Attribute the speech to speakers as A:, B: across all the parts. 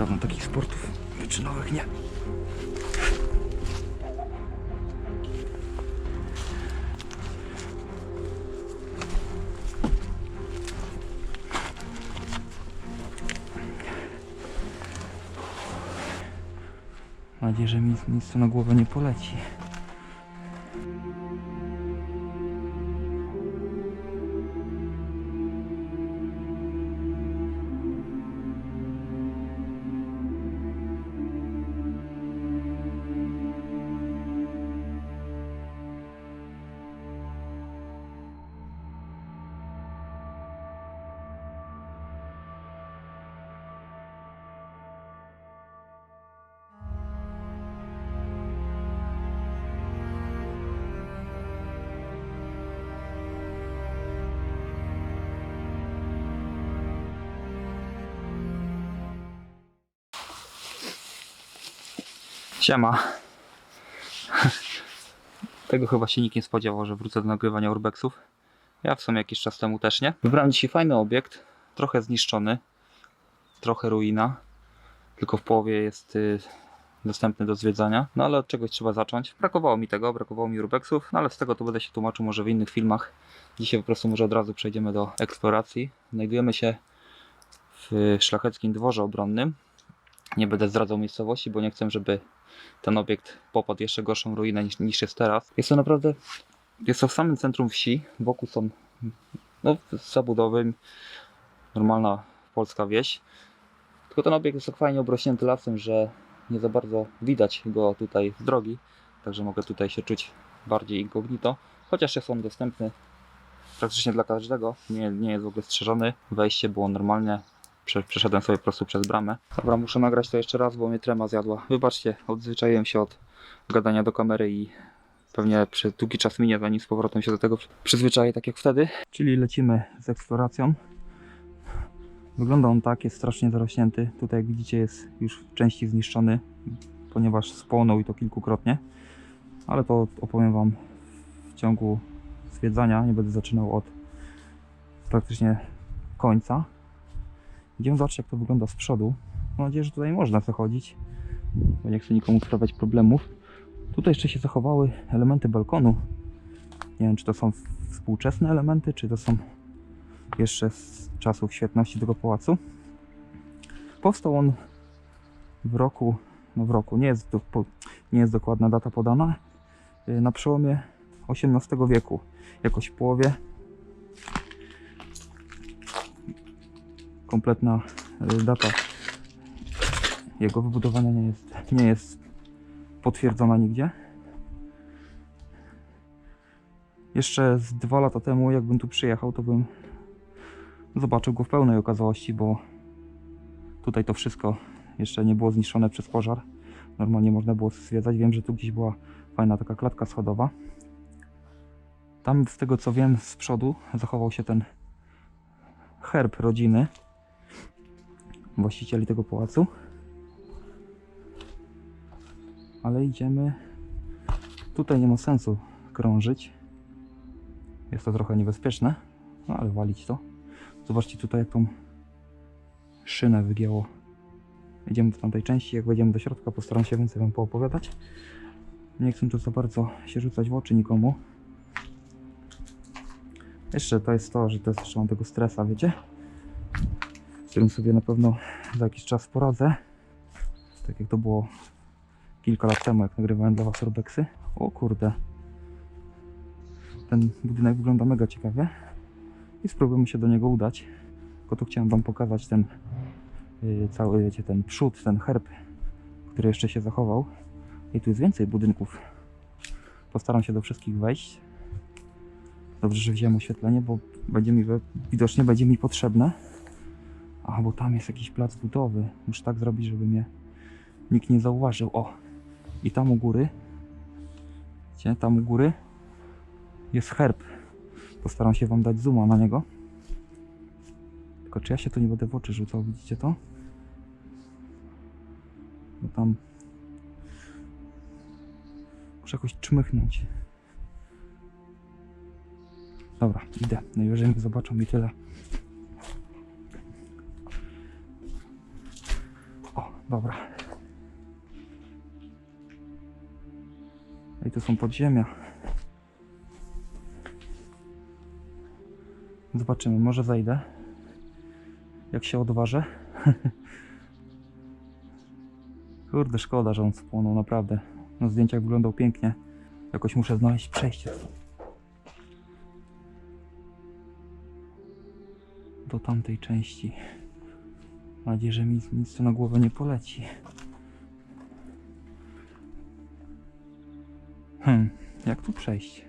A: Dawno takich sportów wyczynowych nie. Mam nadzieję, że mi nic tu na głowę nie poleci. Siema. Tego chyba się nikt nie spodziewał, że wrócę do nagrywania urbexów. Ja w sumie jakiś czas temu też nie. Wybrałem dzisiaj fajny obiekt, trochę zniszczony, trochę ruina, tylko w połowie jest y, dostępny do zwiedzania. No ale od czegoś trzeba zacząć. Brakowało mi tego, brakowało mi urbexów, no ale z tego to będę się tłumaczył może w innych filmach. Dzisiaj po prostu może od razu przejdziemy do eksploracji. Znajdujemy się w szlacheckim dworze obronnym. Nie będę zdradzał miejscowości, bo nie chcę, żeby ten obiekt popadł jeszcze gorszą ruinę niż, niż jest teraz. Jest to naprawdę, jest to w samym centrum wsi, wokół są no, zabudowy, normalna polska wieś. Tylko ten obiekt jest tak fajnie obrośnięty lasem, że nie za bardzo widać go tutaj z drogi, także mogę tutaj się czuć bardziej incognito, chociaż jest on dostępny praktycznie dla każdego, nie, nie jest w ogóle strzeżony, wejście było normalnie, Prze- przeszedłem sobie po prostu przez bramę. Dobra, muszę nagrać to jeszcze raz, bo mnie trema zjadła. Wybaczcie, odzwyczaiłem się od gadania do kamery i pewnie przez długi czas minie, zanim z powrotem się do tego przyzwyczaję, tak jak wtedy. Czyli lecimy z eksploracją. Wygląda on tak, jest strasznie zarośnięty. Tutaj jak widzicie jest już w części zniszczony, ponieważ spłonął i to kilkukrotnie. Ale to opowiem Wam w ciągu zwiedzania. Nie będę zaczynał od praktycznie końca. Idziemy zobaczyć jak to wygląda z przodu. Mam nadzieję, że tutaj można zachodzić, bo nie chcę nikomu sprawiać problemów. Tutaj jeszcze się zachowały elementy balkonu. Nie wiem, czy to są współczesne elementy, czy to są jeszcze z czasów świetności tego pałacu. Powstał on w roku, no w roku, nie jest, do, nie jest dokładna data podana, yy, na przełomie XVIII wieku, jakoś w połowie kompletna y, data jego wybudowania nie jest, nie jest potwierdzona nigdzie. Jeszcze z dwa lata temu, jakbym tu przyjechał, to bym zobaczył go w pełnej okazałości, bo tutaj to wszystko jeszcze nie było zniszczone przez pożar. Normalnie można było zwiedzać. Wiem, że tu gdzieś była fajna taka klatka schodowa. Tam, z tego co wiem, z przodu zachował się ten herb rodziny właścicieli tego pałacu. Ale idziemy. Tutaj nie ma sensu krążyć. Jest to trochę niebezpieczne, no ale walić to. Zobaczcie tutaj, jak tą szynę wygięło. Idziemy do tamtej części. Jak wejdziemy do środka, postaram się więcej Wam poopowiadać. Nie chcę tu za bardzo się rzucać w oczy nikomu. Jeszcze to jest to, że jest jeszcze mam tego stresa, wiecie? Z którym sobie na pewno za jakiś czas poradzę. Tak jak to było kilka lat temu, jak nagrywałem dla Was Urbexy. O kurde. Ten budynek wygląda mega ciekawie. I spróbujemy się do niego udać. Tylko tu chciałem Wam pokazać ten yy, cały, wiecie, ten przód, ten herb, który jeszcze się zachował. I tu jest więcej budynków. Postaram się do wszystkich wejść. Dobrze, że wziąłem oświetlenie, bo będzie mi, widocznie będzie mi potrzebne. A, bo tam jest jakiś plac budowy. Muszę tak zrobić, żeby mnie nikt nie zauważył. O! I tam u góry, widzicie, tam u góry jest herb. Postaram się wam dać zooma na niego. Tylko czy ja się tu nie będę w oczy rzucał, widzicie to? Bo tam muszę jakoś czmychnąć. Dobra, idę. Najwyżej zobaczą i tyle. Dobra. I tu są podziemia. Zobaczymy, może zajdę. Jak się odważę. Kurde, szkoda, że on spłonął, naprawdę. Na zdjęciach wyglądał pięknie. Jakoś muszę znaleźć przejście. Do tamtej części. Mam nadzieję, że mi nic na głowę nie poleci. Hmm, jak tu przejść?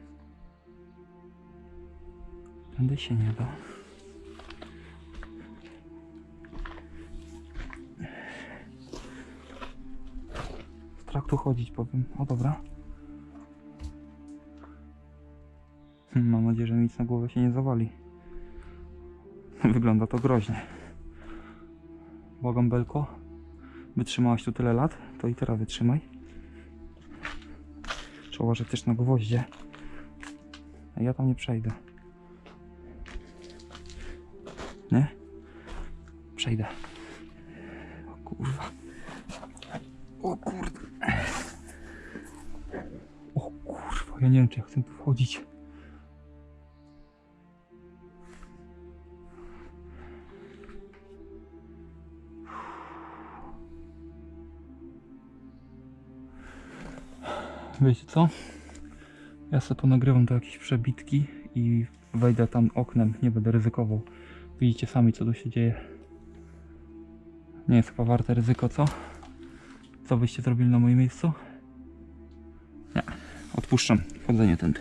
A: Tędy się nie da. Strach tu chodzić, powiem. O dobra. Hmm, Mam nadzieję, że nic na głowę się nie zawali. Wygląda to groźnie. Błagam, Belko. Wytrzymałaś tu tyle lat, to i teraz wytrzymaj. Trzeba uważać też na gwoździe. Ja tam nie przejdę. Nie? Przejdę. O kurwa. O kurde. O kurwa, ja nie wiem czy ja chcę tu wchodzić. Wiecie co? Ja sobie ponagrywam to jakieś przebitki i wejdę tam oknem, nie będę ryzykował. Widzicie sami co tu się dzieje. Nie jest chyba warte ryzyko, co? Co byście zrobili na moim miejscu? Nie, odpuszczam wchodzenie tędy.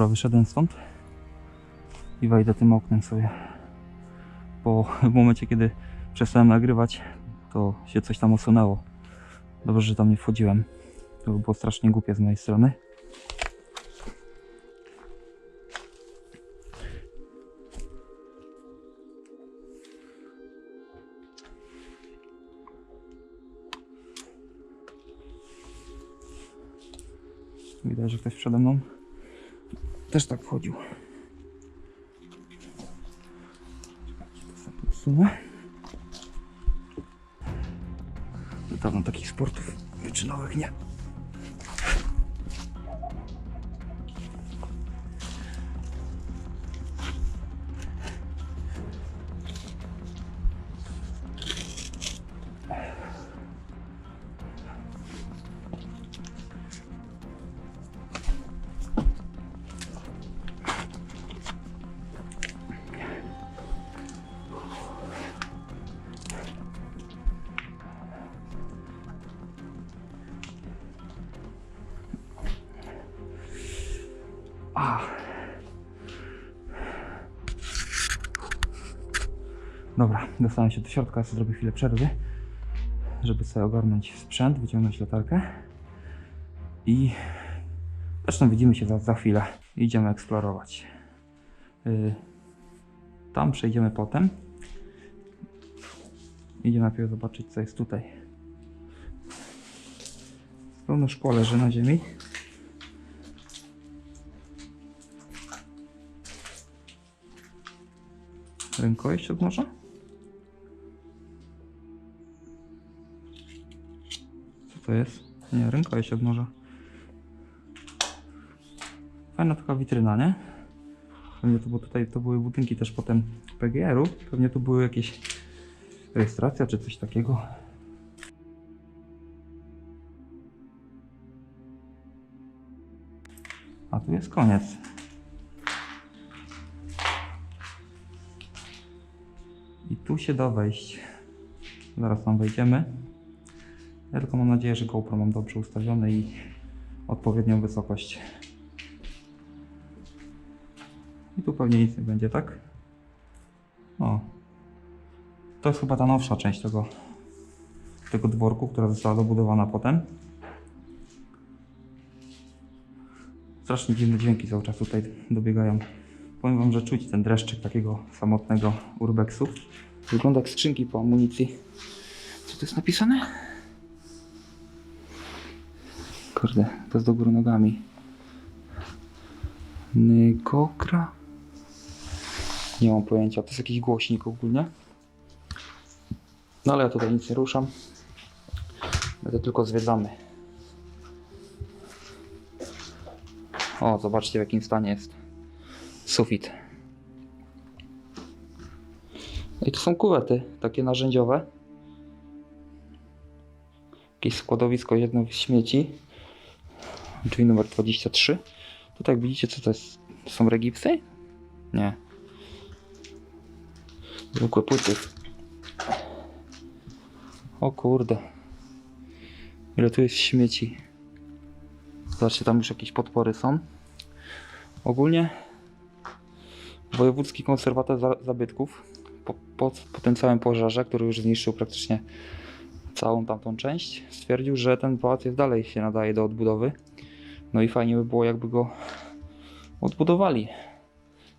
A: Dobra, wyszedłem stąd i wejdę tym oknem sobie. Bo w momencie, kiedy przestałem nagrywać, to się coś tam osunęło. Dobrze, że tam nie wchodziłem. To by było strasznie głupie z mojej strony. Widać, że ktoś przede mną też tak wchodził. Podsunę. Dawno takich sportów wyczynowych nie. Dobra, dostałem się do środka, sobie zrobię chwilę przerwy, żeby sobie ogarnąć sprzęt, wyciągnąć latarkę i zresztą widzimy się za, za chwilę. Idziemy eksplorować. Y, tam przejdziemy potem. Idziemy najpierw zobaczyć co jest tutaj. Pełno szkło leży na ziemi. Rękojeść od to jest? Nie, rękojeść od noża. Fajna taka witryna, nie? Pewnie to, bo tutaj to były budynki też potem PGR-u. Pewnie tu były jakieś rejestracja czy coś takiego. A tu jest koniec. I tu się da wejść. Zaraz tam wejdziemy. Ja tylko mam nadzieję, że GoPro mam dobrze ustawione i odpowiednią wysokość. I tu pewnie nic nie będzie, tak? O. To jest chyba ta nowsza część tego, tego dworku, która została dobudowana potem. Strasznie dziwne dźwięki cały czas tutaj dobiegają. Powiem wam, że czuć ten dreszczyk takiego samotnego urbexu. Wygląda jak skrzynki po amunicji. Co tu jest napisane? Kurde, to jest do góry nogami. Nykokra? Nie mam pojęcia, to jest jakiś głośnik ogólnie. No ale ja tutaj nic nie ruszam. Będę tylko zwiedzamy. O, zobaczcie w jakim stanie jest sufit. I tu są kuwety, takie narzędziowe. Jakieś składowisko jedno śmieci. Drzwi numer 23. Tutaj widzicie co to jest? Są regipsy? Nie. Zwykłe płyty. O kurde. Ile tu jest śmieci. Zobaczcie, tam już jakieś podpory są. Ogólnie Wojewódzki Konserwator za- Zabytków po, po, po tym całym pożarze, który już zniszczył praktycznie całą tamtą część, stwierdził, że ten pałac jest dalej się nadaje do odbudowy. No i fajnie by było, jakby go odbudowali.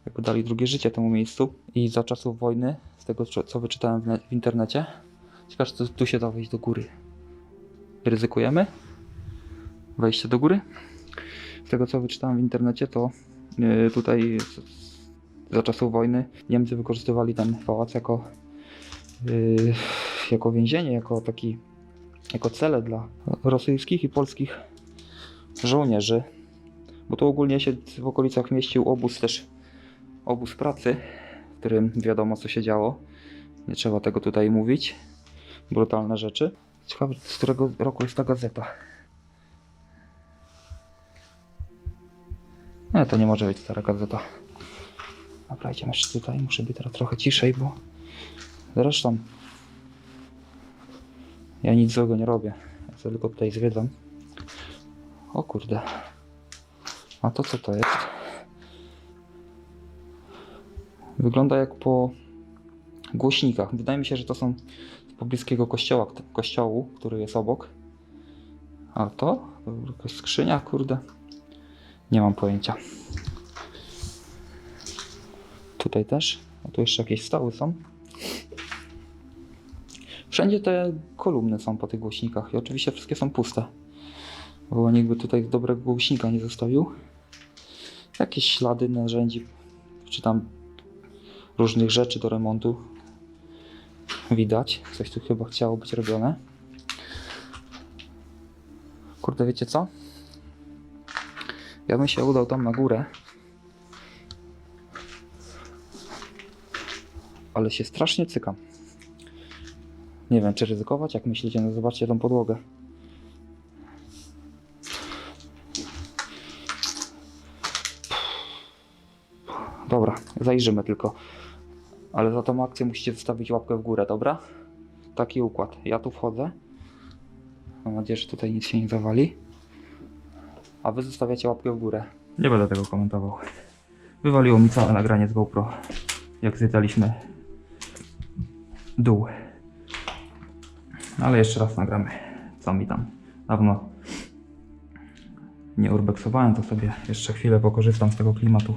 A: Jakby dali drugie życie temu miejscu. I za czasów wojny, z tego co wyczytałem w, ne- w internecie, ciekawe, czy tu, się da wejść do góry. Ryzykujemy? Wejście do góry? Z tego co wyczytałem w internecie, to yy, tutaj za czasów wojny Niemcy wykorzystywali ten pałac jako, yy, jako więzienie, jako taki jako cele dla rosyjskich i polskich żołnierzy. Bo tu ogólnie się w okolicach mieścił obóz też obóz pracy, w którym wiadomo co się działo. Nie trzeba tego tutaj mówić. Brutalne rzeczy. Ciekawe, z którego roku jest ta gazeta. Nie, to nie może być stara gazeta. Dobra, idziemy jeszcze tutaj. Muszę być teraz trochę ciszej, bo zresztą ja nic złego nie robię. Ja tylko tutaj zwiedzam. O kurde. A to co to jest? Wygląda jak po głośnikach. Wydaje mi się, że to są z pobliskiego kościoła, kościołu, który jest obok. A to? Jakaś skrzynia, kurde. Nie mam pojęcia. Tutaj też. A tu jeszcze jakieś stały są. Wszędzie te kolumny są po tych głośnikach i oczywiście wszystkie są puste. Bo nikt by tutaj dobrego głośnika nie zostawił. Jakieś ślady narzędzi, czy tam różnych rzeczy do remontu widać. Coś tu chyba chciało być robione. Kurde, wiecie co? Ja bym się udał tam na górę. Ale się strasznie cykam. Nie wiem, czy ryzykować, jak myślicie, no zobaczcie tą podłogę. Dobra, zajrzymy tylko. Ale za tą akcję musicie zostawić łapkę w górę, dobra? Taki układ. Ja tu wchodzę. Mam nadzieję, że tutaj nic się nie zawali. A wy zostawiacie łapkę w górę. Nie będę tego komentował. Wywaliło mi całe nagranie z GoPro. Jak zjadaliśmy dół. Ale jeszcze raz nagramy. Co mi tam dawno nie urbexowałem, to sobie jeszcze chwilę pokorzystam z tego klimatu.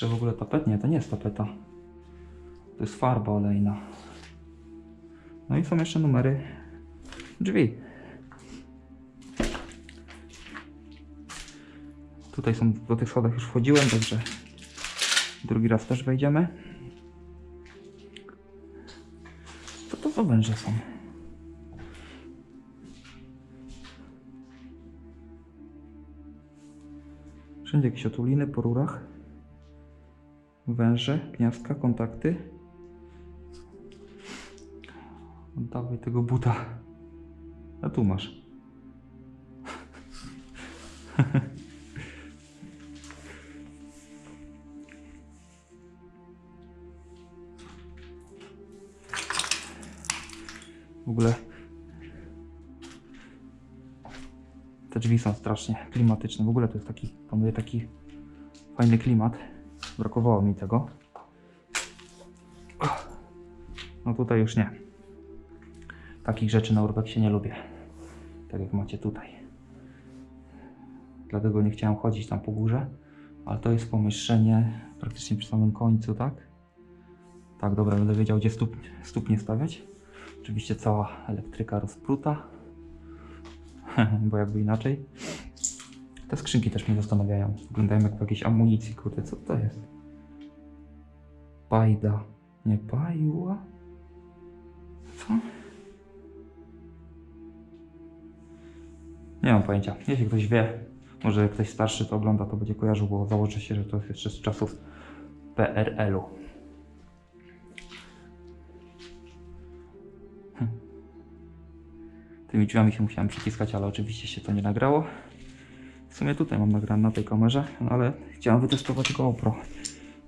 A: Jeszcze w ogóle tapet? Nie, to nie jest tapeta. To jest farba olejna. No i są jeszcze numery drzwi. Tutaj są, do tych schodach już wchodziłem, także drugi raz też wejdziemy. Co to za węże są? Wszędzie jakieś otuliny po rurach węże, gniazdka, kontakty. Oddawaj tego buta. A tu masz. W ogóle te drzwi są strasznie klimatyczne. W ogóle to jest taki, panuje taki fajny klimat. Brakowało mi tego. No tutaj już nie. Takich rzeczy na urbexie nie lubię. Tak jak macie tutaj. Dlatego nie chciałem chodzić tam po górze. Ale to jest pomieszczenie praktycznie przy samym końcu, tak? Tak, dobra, będę wiedział gdzie stup, stupnie stawiać. Oczywiście cała elektryka rozpruta. Bo jakby inaczej. Te skrzynki też mnie zastanawiają. Wyglądają jak w jakiejś amunicji, kurde, co to jest? Pajda. Nie pajła? Co? Nie mam pojęcia. Jeśli ktoś wie, może ktoś starszy to ogląda, to będzie kojarzył, bo założę się, że to jest jeszcze z czasów PRL-u. Hm. Tymi drzwiami się musiałem przyciskać, ale oczywiście się to nie nagrało. Sumie tutaj mam nagrane na tej kamerze, no ale chciałem wytestować GoPro.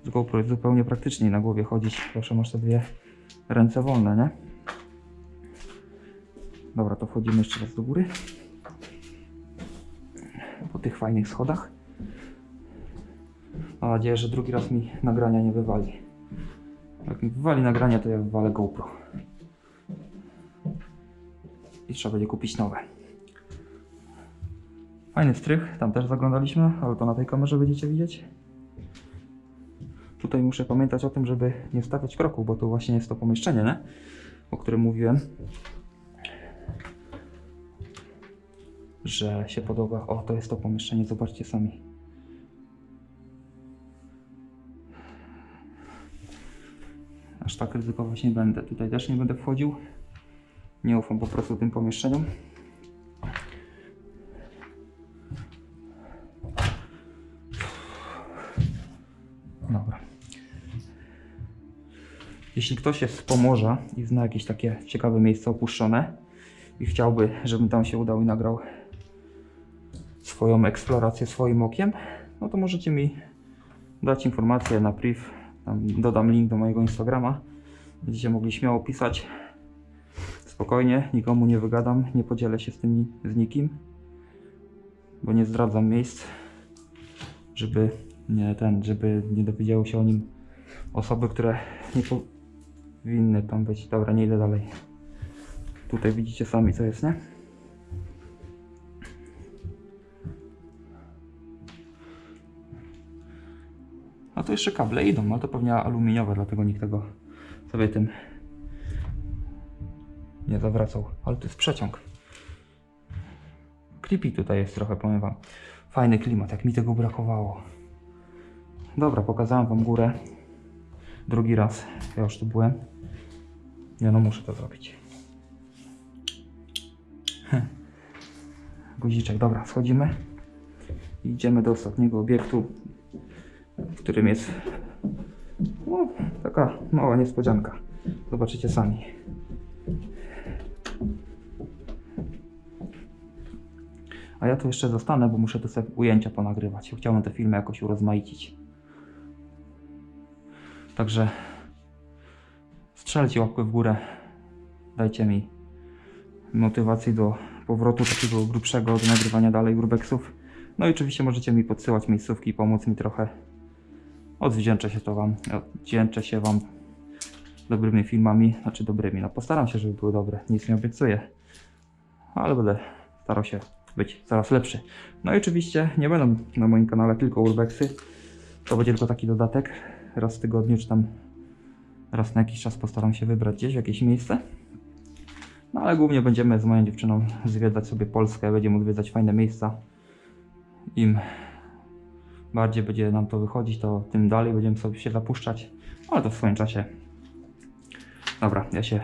A: Z GoPro jest zupełnie praktyczniej na głowie chodzić. Zawsze masz te dwie ręce wolne, nie? Dobra, to wchodzimy jeszcze raz do góry. Po tych fajnych schodach. Mam nadzieję, że drugi raz mi nagrania nie wywali. Jak mi wywali nagranie, to ja wywalę GoPro. I trzeba będzie kupić nowe. Fajny strych, tam też zaglądaliśmy, ale to na tej kamerze będziecie widzieć. Tutaj muszę pamiętać o tym, żeby nie stawiać kroku, bo to właśnie jest to pomieszczenie, nie? o którym mówiłem. Że się podoba. O, to jest to pomieszczenie, zobaczcie sami. Aż tak ryzykować nie będę. Tutaj też nie będę wchodził. Nie ufam po prostu tym pomieszczeniom. Jeśli ktoś jest z Pomorza i zna jakieś takie ciekawe miejsce opuszczone i chciałby, żebym tam się udał i nagrał swoją eksplorację swoim okiem, no to możecie mi dać informację na priv. Tam dodam link do mojego Instagrama. Będziecie mogli śmiało pisać. Spokojnie, nikomu nie wygadam, nie podzielę się z z nikim, bo nie zdradzam miejsc, żeby nie ten, żeby nie dowiedziały się o nim osoby, które nie powinny tam być. Dobra, nie idę dalej. Tutaj widzicie sami co jest, nie? A to jeszcze kable idą, ale to pewnie aluminiowe, dlatego nikt tego sobie tym nie zawracał. Ale to jest przeciąg. Creepy tutaj jest trochę, powiem wam. Fajny klimat, jak mi tego brakowało. Dobra, pokazałem wam górę. Drugi raz. Ja już tu byłem. Ja no muszę to zrobić. Guziczek, dobra, schodzimy. Idziemy do ostatniego obiektu, w którym jest no, taka mała niespodzianka. Zobaczycie sami. A ja tu jeszcze zostanę, bo muszę sobie ujęcia ponagrywać. Chciałem te filmy jakoś urozmaicić. Także strzelcie łapkę w górę. Dajcie mi motywacji do powrotu takiego grubszego, do nagrywania dalej urbexów. No i oczywiście możecie mi podsyłać miejscówki pomóc mi trochę. Odwdzięczę się to wam, odwdzięczę się wam dobrymi filmami, znaczy dobrymi. No postaram się, żeby były dobre, nic nie obiecuję. Ale będę starał się być coraz lepszy. No i oczywiście nie będą na moim kanale tylko urbexy. To będzie tylko taki dodatek. Raz w tygodniu, czy tam raz na jakiś czas postaram się wybrać gdzieś w jakieś miejsce. No ale głównie będziemy z moją dziewczyną zwiedzać sobie Polskę, będziemy odwiedzać fajne miejsca. Im bardziej będzie nam to wychodzić, to tym dalej będziemy sobie się zapuszczać, ale to w swoim czasie. Dobra, ja się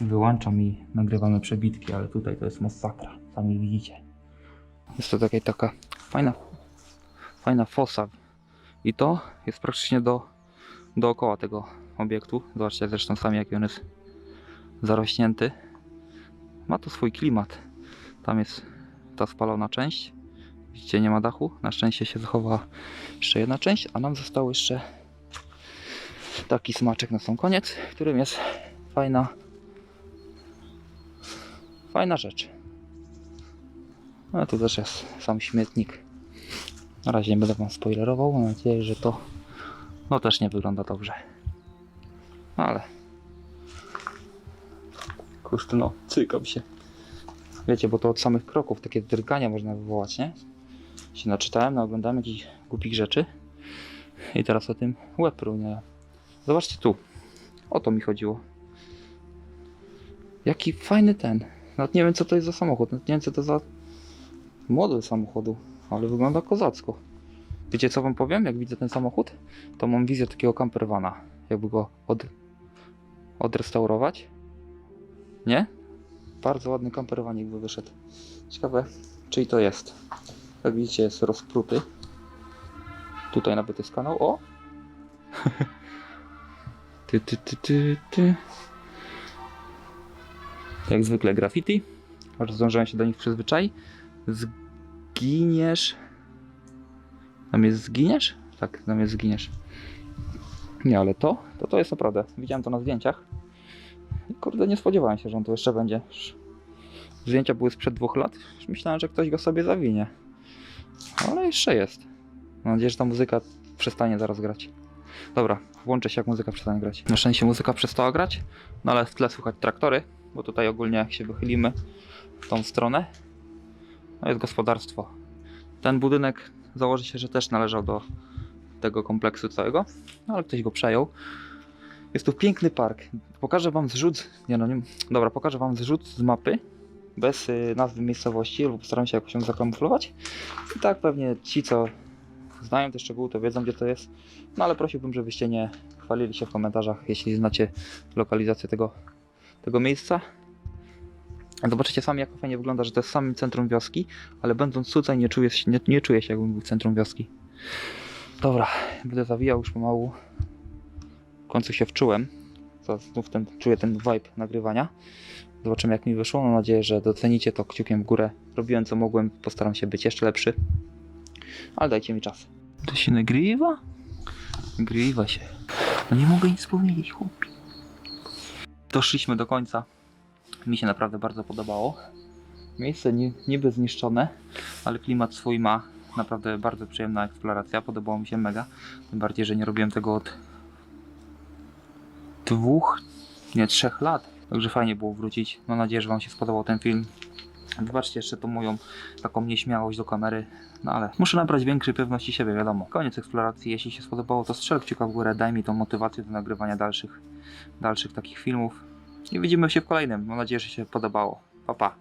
A: wyłączam i nagrywamy przebitki, ale tutaj to jest masakra, sami widzicie. Jest to taka, taka fajna, fajna fosa i to jest praktycznie do, dookoła tego obiektu. Zobaczcie zresztą sami jaki on jest zarośnięty. Ma to swój klimat. Tam jest ta spalona część. Widzicie, nie ma dachu. Na szczęście się zachowała jeszcze jedna część, a nam został jeszcze taki smaczek na sam koniec, którym jest fajna fajna rzecz. No tu też jest sam śmietnik. Na razie nie będę wam spoilerował, mam nadzieję, że to no też nie wygląda dobrze. No ale Kurczę, no, cykam się. Wiecie, bo to od samych kroków takie drgania można wywołać, nie? Się naczytałem, naoglądałem jakichś głupich rzeczy i teraz o tym łeb runie. Zobaczcie tu. O to mi chodziło. Jaki fajny ten. Nawet nie wiem co to jest za samochód, nawet nie wiem co to za model samochodu, ale wygląda kozacko. Wiecie co wam powiem? Jak widzę ten samochód, to mam wizję takiego campervana. Jakby go od, odrestaurować. Nie? Bardzo ładny campervanik by wyszedł. Ciekawe, czyj to jest. Jak widzicie, jest rozpruty. Tutaj nawet jest kanał. O! ty, ty, ty, ty, ty. Jak zwykle graffiti. Aż zdążyłem się do nich przyzwyczaić. Zginiesz. Tam jest zginiesz? Tak, tam jest zginiesz. Nie, ale to, to to jest naprawdę. Widziałem to na zdjęciach. I Kurde, nie spodziewałem się, że on tu jeszcze będzie. Zdjęcia były sprzed dwóch lat. Myślałem, że ktoś go sobie zawinie. Ale jeszcze jest. Mam nadzieję, że ta muzyka przestanie zaraz grać. Dobra, włączę się jak muzyka przestanie grać. Na szczęście muzyka przestała grać, no ale w tle słychać traktory, bo tutaj ogólnie jak się wychylimy w tą stronę, no jest gospodarstwo. Ten budynek założy się, że też należał do tego kompleksu całego, no ale ktoś go przejął. Jest tu piękny park. Pokażę wam zrzut. Nie no, nie, dobra, pokażę wam zrzut z mapy bez y, nazwy miejscowości, lub postaram się jakoś ją zakamuflować. I tak pewnie ci, co znają te szczegóły, to wiedzą, gdzie to jest. No ale prosiłbym, żebyście nie chwalili się w komentarzach, jeśli znacie lokalizację tego, tego miejsca. Zobaczycie sami, jak fajnie wygląda, że to jest samym centrum wioski, ale będąc tutaj nie czuję, się- nie, nie czuję się, jakbym był centrum wioski. Dobra, będę zawijał już pomału. W końcu się wczułem. To znów ten, czuję ten vibe nagrywania. Zobaczymy jak mi wyszło. Mam nadzieję, że docenicie to kciukiem w górę. Robiłem co mogłem, postaram się być jeszcze lepszy. Ale dajcie mi czas. To się nagrywa? Nagrywa się. No nie mogę nic powiedzieć, chłopie. Doszliśmy do końca. Mi się naprawdę bardzo podobało. Miejsce ni niby zniszczone, ale klimat swój ma. Naprawdę bardzo przyjemna eksploracja. Podobało mi się mega. Tym bardziej, że nie robiłem tego od dwóch, nie trzech lat. Także fajnie było wrócić. Mam nadzieję, że Wam się spodobał ten film. Wybaczcie jeszcze tą moją taką nieśmiałość do kamery. No ale muszę nabrać większej pewności siebie, wiadomo. Koniec eksploracji. Jeśli się spodobało, to strzel kciuka w górę. Daj mi tą motywację do nagrywania dalszych, dalszych takich filmów. I widzimy się w kolejnym. Mam nadzieję, że się podobało. Pa, pa.